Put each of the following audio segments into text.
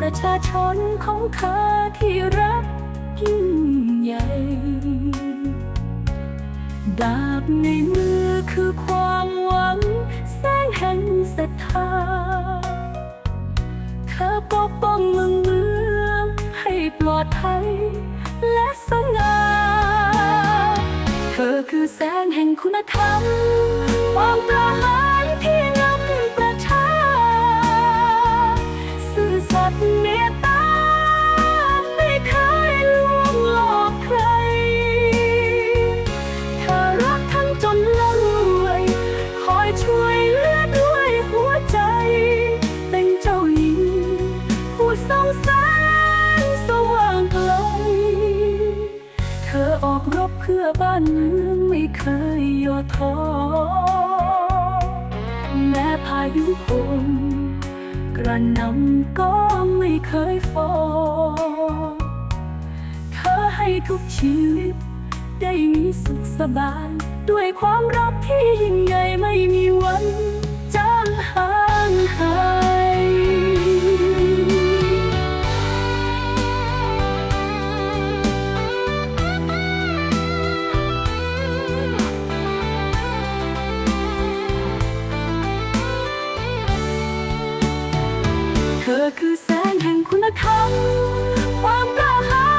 ประชาชนของเธอที่รักยิ่งใหญ่ ดาบในมือคือความหวัง แสงแห่งศรัทธาเธอปกป้องเมืองเมืองให้ปลอดภัยและสง่าเธอคือแสงแห่งคุณธรรม ความกล้าหาญ เพื่อบ้านเมืองไม่เคยย่อท้อแม้พายุคมกระหนำก็ไม่เคยฟอเธอให้ทุกชีวิต ได้มีสุขสบาย ด้วยความรักที่ยิ่ง เธอคือแสงแห่งคุณธรรมความกล้าหาญ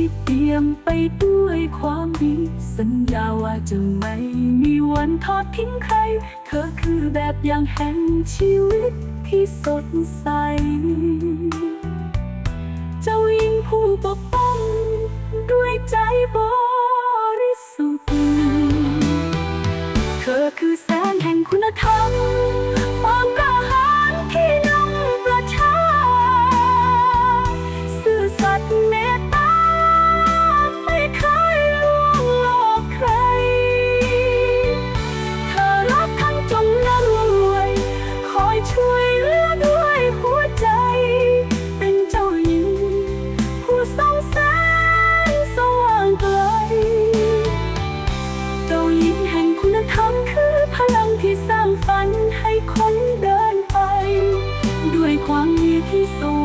ที่เปี่ยมไปด้วยความดี สัญญาว่าจะไม่มีวันทอดทิ้งใคร เธอคือแบบอย่างแห่งชีวิตที่สดใส เจ้าหญิงผู้ปกป้อง ด้วยใจบริสุทธิ์ เธอคือแสงแห่งคุณธรรม ฝันให้คนเดินไป ด้วยความดีที่สูง